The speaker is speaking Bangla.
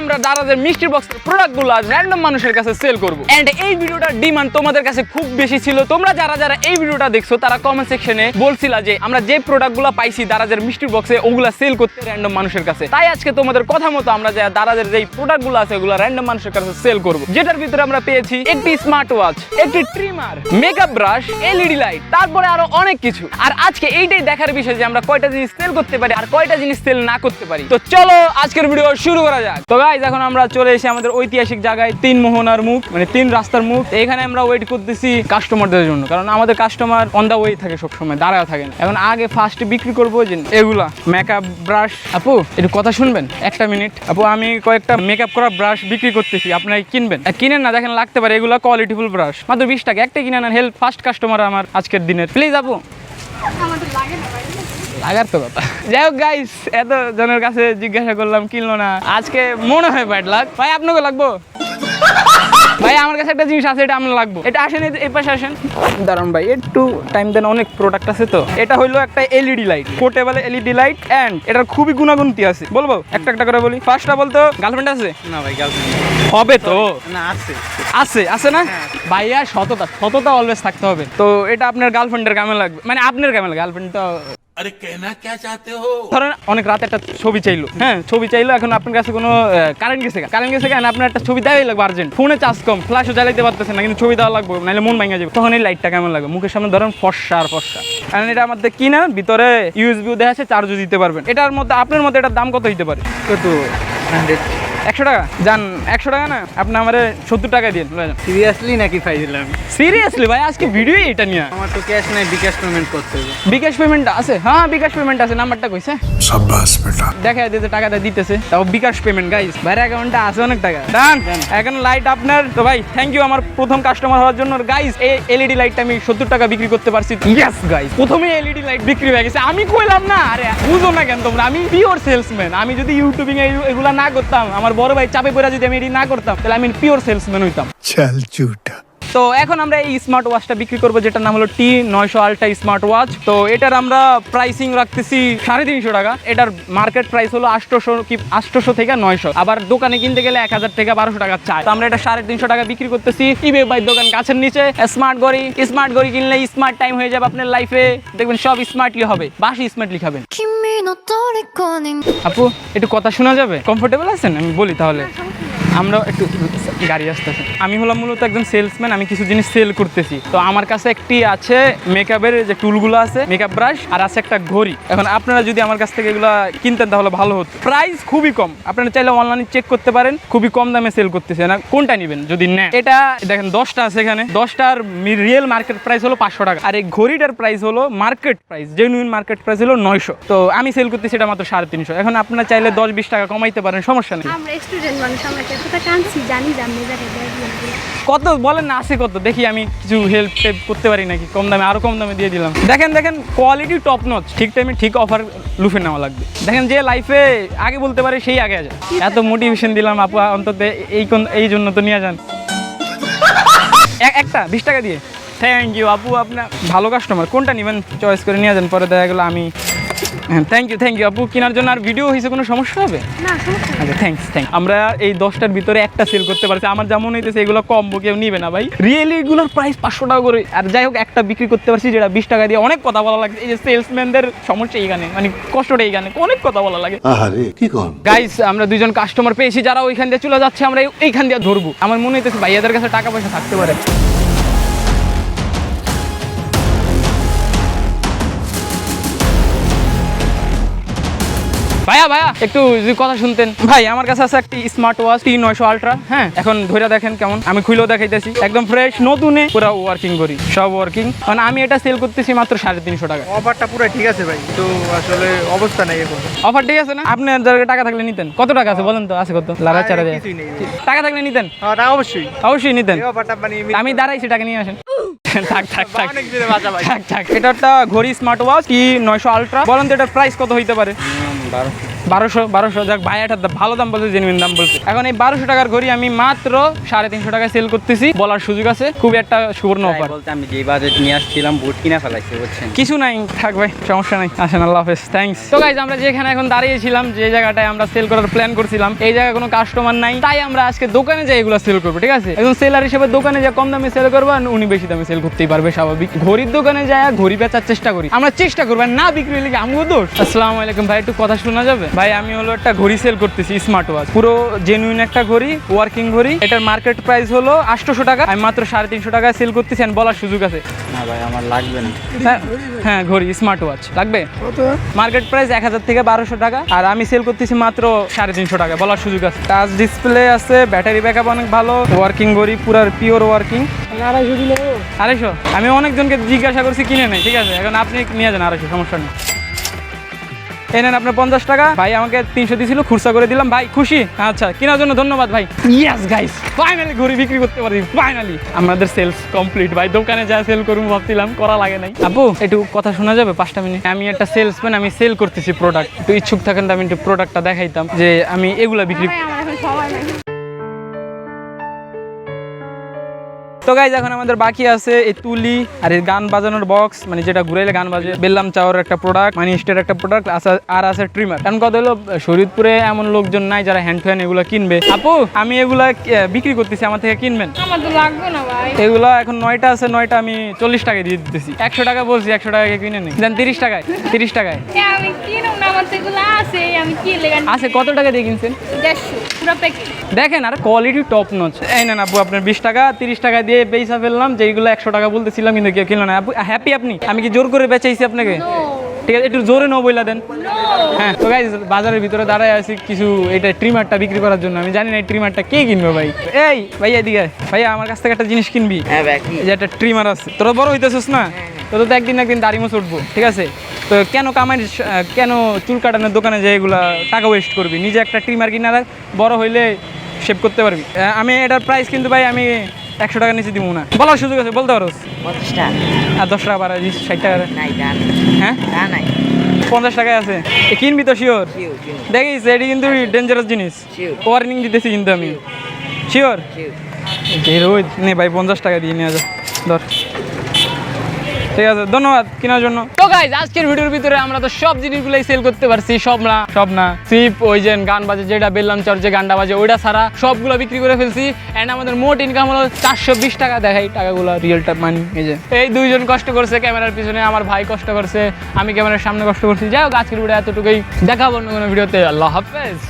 আমরা দাদাদের মিষ্টি বক্স প্রোডাক্টগুলো আজ র্যান্ডম মানুষের কাছে সেল করব। এন্ড এই ভিডিওটার ডিমান্ড তোমাদের কাছে খুব বেশি ছিল। তোমরা যারা যারা এই ভিডিওটা দেখছ, তারা কমেন্ট সেকশনে বলছিলা যে আমরা যে প্রোডাক্টগুলো পাইছি দারাজের মিষ্টির বক্সে, ওগুলা সেল করতে র্যান্ডম মানুষের কাছে। তাই আজকে তোমাদের কথা মতো আমরা যে দারাজের যে প্রোডাক্টগুলো আছে, ওগুলো র্যান্ডম মানুষের কাছে সেল করব। যেটার ভিতরে আমরা পেয়েছি একটি স্মার্ট ওয়াচ একটি trimmer makeup brush LED light তারপরে আরও অনেক কিছু। আর আজকে এইটাই দেখার বিষয় যে আমরা কয়টা জিনিস সেল করতে পারি আর কয়টা জিনিস সেল না করতে পারি। তো চলো আজকের ভিডিও শুরু করা যাক। তো গাইজ এখন আমরা চলে এসে আমাদের ঐতিহাসিক জায়গায় তিন মোহনার মুখ মানে তিন রাস্তার মুখ। এখানে আমরা ওয়েট করতেছি কাস্টমারদের জন্য, কারণ আমাদের কাস্টমার অন দা ওয়ে থাকে সবসময়, দাঁড়ায় থাকে না। এখন আগে ফার্স্ট বিক্রি করব যে এগুলা মেকআপ ব্রাশ আপু, একটু কথা শুনবেন? একটা মিনিট আপু, আমি কয়েকটা মেকআপ করা ব্রাশ বিক্রি করতেছি আপনারা কিনবেন? কিনেন না, দেখেন লাগতে পারে এগুলো কোয়ালিটিফুল ব্রাশ মাত্র বিশ টাকা, একটা কিনে নেন হেল্প ফার্স্ট কাস্টমার আমার আজকের দিনের। প্লিজ আপু। আমাদের লাগে না লাগার তো কথা যাই হোক গাইস এত জনের কাছে জিজ্ঞাসা করলাম কিনলো না? আজকে মনে হয় ব্যাড লাগ ভাই আপনাকে লাগবো? ভাই আমার কাছে একটা জিনিস আছে এটা আমার লাগবো। এটা আসেন এই- পাশে আসেন। দাঁড়ান ভাই একটু টাইম দেন অনেক প্রোডাক্ট আছে তো। এটা হইল একটা LED light portable LED light and এটার খুবই গুণাগুণতি আছে? বলব? একটা একটা করে বলি। ফার্স্টটা বলতো গার্লফ্রেন্ড আছে? না ভাই গার্লফ্রেন্ড হবে তো? না আছে। আছে আছে না? ভাইয়া সততা সততা অলওয়েজ থাকতে হবে। তো এটা আপনার গার্লফ্রেন্ডের কামে লাগবে। মানে আপনার কামে লাগবে গার্লফ্রেন্ড তো আরে কেনা কে চাতে হো? ধরেন অনেক রাতে একটা ছবি চাইলো। হ্যাঁ ছবি চাইলো এখন আপনার কাছে কোনো কারেন্ট গেছে কারেন্ট গেছে কেন আপনার একটা ছবি দেওয়াই লাগবে আর্জেন্ট ফোনে চার্জ কম ফ্ল্যাশও জ্বালাইতে পারতেছে না কিন্তু ছবি দেওয়া লাগবে নাহলে মন ভাঙা যাবে। তখন এই লাইটটা কেমন লাগবে? মুখের সামনে ধরেন ফর্সা আর ফর্সা। কারণ এটা আমাদের কি না ভিতরে ইউএসবিও দেওয়া আছে চার্জও দিতে পারবেন। এটার মধ্যে আপনার মধ্যে এটার দাম কত হতে পারে? কত? হান্ড্রেড একশো টাকা? যান একশো টাকা না? আপনি আমার সত্তর টাকা দিন। সিরিয়াসলি নাকি ফাই দিলাম? সিরিয়াসলি ভাই আজকে ভিডিও এটা নিয়ে। আমার তো ক্যাশ নাই বিকাশ পেমেন্ট করতে হবে। বিকাশ পেমেন্ট আছে? হ্যাঁ বিকাশ পেমেন্ট আছে নাম্বারটা কইছে? বেটা। দেখা টাকাটা দিতেছে। তাও বিকাশ পেমেন্ট গাইস অ্যাকাউন্টে আছে অনেক টাকা। ডান। এখন লাইট আপনার। তো ভাই থ্যাংক ইউ আমার প্রথম কাস্টমার হওয়ার জন্য। গাইস এই এলইডি লাইটটা আমি সত্তর টাকা বিক্রি করতে পারছি। ইয়েস গাইস প্রথমে এলইডি লাইট বিক্রি হয়ে গেছে। আমি কইলাম না আরে বুঝো না কেন তোমরা। আমি পিওর সেলসম্যান আমি যদি ইউটিউবিং এগুলা না করতাম আমার বড় ভাই চাপে পড়া যদি আমি এটি না করতাম তাহলে আমি পিওর সেলসম্যান হইতাম। চাল চুটা তো এখন আমরা এই স্মার্ট ওয়াচটা বিক্রি করব যেটার নাম হলো টি নয়শো আলট্রা স্মার্ট ওয়াচ তো এটার আমরা প্রাইসিং রাখতেছি সাড়ে তিনশো টাকা। এটার মার্কেট প্রাইস হলো আষ্টশো কি আষ্টশো থেকে নয়শো। আবার দোকানে কিনতে গেলে এক হাজার থেকে বারোশো টাকা চাই। তো আমরা এটা সাড়ে তিনশো টাকা বিক্রি করতেছি। ইবে বাই দোকান কাছের নিচে। স্মার্ট ঘড়ি স্মার্ট ঘড়ি কিনলে স্মার্ট টাইম হয়ে যাবে আপনার লাইফে দেখবেন সব স্মার্টলি হবে। বাসি স্মার্ট লিখাবেন। আপু একটু কথা শোনা যাবে? কমফোর্টেবল আছেন? আমি বলি তাহলে। আমরা একটু গাড়ি আসতেছে। আমি হলাম মূলত একজন সেলসম্যান আমি কিছু জিনিস সেল করতেছি। তো আমার কাছে একটি আছে মেকআপের যে টুলগুলো আছে মেকআপ ব্রাশ আর আছে একটা ঘড়ি। এখন আপনারা যদি আমার কাছ থেকে এগুলো কিনতেন তাহলে ভালো হতো। প্রাইস খুবই কম। আপনারা চাইলে অনলাইনে চেক করতে পারেন, খুবই কম দামে সেল করতেছে। না, কোনটা নেবেন যদি নেন? এটা দেখেন, দশটা আছে এখানে। দশটার রিয়েল মার্কেট প্রাইস হলো পাঁচশো টাকা। আর এই ঘড়িটার প্রাইস হলো market price genuine market price হলো নয়শো। তো আমি সেল করতেছি এটা মাত্র সাড়ে তিনশো। এখন আপনারা চাইলে দশ বিশ টাকা কমাইতে পারেন, সমস্যা নেই। আমরা স্টুডেন্ট মানুষ কত, বলেন না, আছে কত? দেখি আমি কিছু হেল্প টেল্প করতে পারি নাকি? কম দামে, আরও কম দামে দিয়ে দিলাম। দেখেন দেখেন কোয়ালিটি টপ নচ ঠিক টাইমে ঠিক অফার লুফে নেওয়া লাগবে। দেখেন, যে লাইফে আগে বলতে পারে, সেই আগে যায় এত মোটিভেশন দিলাম আপু, অন্তত এই কোন, এই জন্য তো নিয়ে যান। এক- একটা, বিশ টাকা দিয়ে। থ্যাংক ইউ আপু আপনার ভালো কাস্টমার কোনটা নেবেন? চয়েস করে নিয়ে যান, পরে দেখা গেলো আমি থ্যাংক ইউ থ্যাংক ইউ আপু কেনার জন্য আর ভিডিও হয়েছে কোনো সমস্যা হবে? না সমস্যা নেই। আচ্ছা থ্যাংকস থ্যাংক আমরা এই দশটার ভিতরে একটা সেল করতে পারছি। আমার যেমন হইতেছে এগুলো কম্বো কেউ নিবে না ভাই। রিয়েলি এগুলোর প্রাইস পাঁচশো টাকা করে। আর যাই হোক একটা বিক্রি করতে পারছি যেটা বিশ টাকা দিয়ে। অনেক কথা বলা লাগে এই যে সেলসম্যানদের সমস্যা এইখানে মানে কষ্টটা এইখানে। অনেক কথা বলা লাগে। কি গাইস আমরা দুজন কাস্টমার পেয়েছি। যারা ওইখান দিয়ে চলে যাচ্ছে আমরা এইখান দিয়ে ধরবো। আমার মনে হইতেছে ভাইয়াদের কাছে টাকা পয়সা থাকতে পারে। ভাইয়া ভাইয়া একটু যদি কথা শুনতেন। ভাই আমার কাছে আছে একটি স্মার্ট ওয়াচ টি নয়শো আলট্রা হ্যাঁ। এখন ধরে দেখেন কেমন। আমি খুলেও দেখাইতেছি। একদম ফ্রেশ নতুনে পুরো ওয়ার্কিং করি। সব ওয়ার্কিং মানে আমি এটা সেল করতেছি মাত্র সাড়ে তিনশো টাকা। অফারটা পুরো ঠিক আছে ভাই তো আসলে অবস্থা নাই এখন। অফার ঠিক আছে না? আপনার জায়গায় টাকা থাকলে নিতেন। কত টাকা আছে বলেন তো? আছে কত? লারা চারা দেয় টাকা থাকলে নিতেন? হ্যাঁ অবশ্যই। অবশ্যই নিতেন। মানে আমি দাঁড়াইছি টাকা নিয়ে আসেন। থাক থাক থাক। থাক থাক। এটা একটা ঘড়ি স্মার্ট ওয়াচ টি নয়শো আলট্রা বলেন তো এটার প্রাইস কত হইতে পারে? bottom. বারোশো বারোশো যাক ভাই একটা ভালো দাম বলছে জেনুইন দাম বলছে। এখন এই বারোশো টাকার ঘড়ি আমি মাত্র সাড়ে তিনশো টাকায় সেল করতেছি বলার সুযোগ আছে খুব একটা সুবর্ণ অফার। বলতে আমি যে বাজেট নিয়ে আসছিলাম বুট কিনা ফেলাইছি বুঝছেন? কিছু নাই থাক ভাই সমস্যা নাই আসেন আল্লাহ হাফেজ থ্যাঙ্কস তো গাইজ আমরা যেখানে এখন দাঁড়িয়েছিলাম যে জায়গাটায় আমরা সেল করার প্ল্যান করছিলাম এই জায়গায় কোনো কাস্টমার নাই তাই আমরা আজকে দোকানে যাই এগুলো সেল করব ঠিক আছে? একজন সেলার হিসেবে দোকানে যা কম দামে সেল করব উনি বেশি দামে সেল করতেই পারবে স্বাভাবিক। ঘড়ির দোকানে যায় ঘড়ি বেচার চেষ্টা করি। আমরা চেষ্টা করব না বিক্রি হলে কি আমগো দোষ? আসসালামু আলাইকুম ভাই একটু কথা শোনা যাবে? ভাই আমি হলো একটা ঘড়ি সেল করতেছি স্মার্ট ওয়াচ পুরো জেনুইন একটা ঘড়ি ওয়ার্কিং ঘড়ি। এটার মার্কেট প্রাইস হলো আটশোশো টাকা। আমি মাত্র সাড়ে তিনশো টাকায় সেল করতেছি বলার সুযোগ আছে। না ভাই আমার লাগবে না। হ্যাঁ হ্যাঁ ঘড়ি স্মার্ট ওয়াচ লাগবে? মার্কেট প্রাইস এক হাজার থেকে বারোশো টাকা। আর আমি সেল করতেছি মাত্র সাড়ে তিনশো টাকা বলার সুযোগ আছে। টাচ ডিসপ্লে আছে ব্যাটারি ব্যাকআপ অনেক ভালো ওয়ার্কিং ঘড়ি পুরো পিওর ওয়ার্কিং আড়াইশো? আমি অনেকজনকে জিজ্ঞাসা করছি কিনে নেই ঠিক আছে? এখন আপনি নিয়ে যান আড়াইশো সমস্যা নেই। এই নেন আপনার পঞ্চাশ টাকা। ভাই আমাকে তিনশো দিয়েছিল খুরসা করে দিলাম। ভাই খুশি? আচ্ছা কেনার জন্য ধন্যবাদ ভাই। ইয়াস গাইস ফাইনালি ঘুরি বিক্রি করতে পারি ফাইনালি আমাদের সেলস কমপ্লিট ভাই দোকানে যা সেল করুন ভাবছিলাম করা লাগে নাই। আপু একটু কথা শোনা যাবে পাঁচটা মিনিট? আমি একটা সেলসম্যান আমি সেল করতেছি প্রোডাক্ট একটু ইচ্ছুক থাকেন তো আমি একটু প্রোডাক্টটা দেখাইতাম যে আমি এগুলা বিক্রি তো গাইজ এখন আমাদের বাকি আছে এই তুলি আর এই গান বাজানোর বক্স মানে যেটা ঘুরাইলে গান বাজে। বেললাম চাওয়ার একটা প্রোডাক্ট মানে স্টের একটা প্রোডাক্ট আর আছে ট্রিমার কারণ কথা হলো শরীরপুরে এমন লোকজন নাই যারা হ্যান্ড টু হ্যান্ড এগুলো কিনবে। আপু আমি এগুলা বিক্রি করতেছি আমার থেকে কিনবেন? আমার তো লাগবে না ভাই। এগুলো এখন নয়টা আছে নয়টা আমি চল্লিশ টাকায় দিয়ে দিতেছি। একশো টাকা বলছি একশো টাকায় কিনে নিই দেন তিরিশ টাকায় তিরিশ টাকায়। আমি না আছে আমি কি আছে কত টাকা দিয়ে কিনছেন? দেখেন আর কোয়ালিটি টপ নচ এই না আপু আপনার বিশ টাকা তিরিশ টাকা দিয়ে বেচা ফেললাম যেগুলো একশো টাকা বলতেছিলাম কিন্তু কেউ কিনলো না। হ্যাপি আপনি? আমি কি জোর করে বেচাইছি আপনাকে? ঠিক আছে একটু জোরে নো বইলা দেন। হ্যাঁ তো গাইজ বাজারের ভিতরে দাঁড়ায় আছি কিছু এটা ট্রিমারটা বিক্রি করার জন্য। আমি জানি না এই ট্রিমারটা কে কিনবে ভাই। এই ভাইয়া এদিকে আয়। ভাইয়া আমার কাছ থেকে একটা জিনিস কিনবি? হ্যাঁ যে একটা ট্রিমার আছে। তোরা বড় হইতেছিস না? তোর তো একদিন একদিন দাড়ি মোছ উঠবো ঠিক আছে? তো কেন কামাই কেন চুল কাটানোর দোকানে যাই এগুলা টাকা ওয়েস্ট করবি? নিজে একটা ট্রিমার কিনা রাখ, বড় হইলে শেভ করতে পারবি। আমি এটার প্রাইস কিন্তু ভাই আমি একশো টাকা নিচে দিবো না। বলার সুযোগ আছে বলতে পারো। আর দশ টাকা বাড়া দিস ষাট টাকা। নাই হ্যাঁ? নাই। পঞ্চাশ টাকায় আছে। কিনবি তো শিওর দেখিস এটি কিন্তু ডেঞ্জারাস জিনিস. ওয়ার্নিং দিতেছি কিন্তু আমি। শিওর নে ভাই পঞ্চাশ টাকা দিয়ে নিয়ে যা। ধর। ঠিক আছে, ধন্যবাদ কেনার জন্য। তো গাইজ আজকের ভিডিওর ভিতরে আমরা তো সব জিনিসগুলোই সেল করতে পারছি, সব না সব না। সিপ ওই যে গান বাজে, যেটা বেললাম চর, যে গানটা বাজে, ওইটা ছাড়া সবগুলো বিক্রি করে ফেলছি। এন্ড আমাদের মোট ইনকাম হলো চারশো বিশ টাকা। দেখাই টাকাগুলো রিয়েল টাইম মানি এই যে। এই দুইজন কষ্ট করছে ক্যামেরার পিছনে, আমার ভাই কষ্ট করছে, আমি ক্যামেরার সামনে কষ্ট করছি। যাই হোক, আজকের ভিডিও এতটুকুই। দেখাবো অন্য কোনো ভিডিওতে আল্লাহ হাফেজ।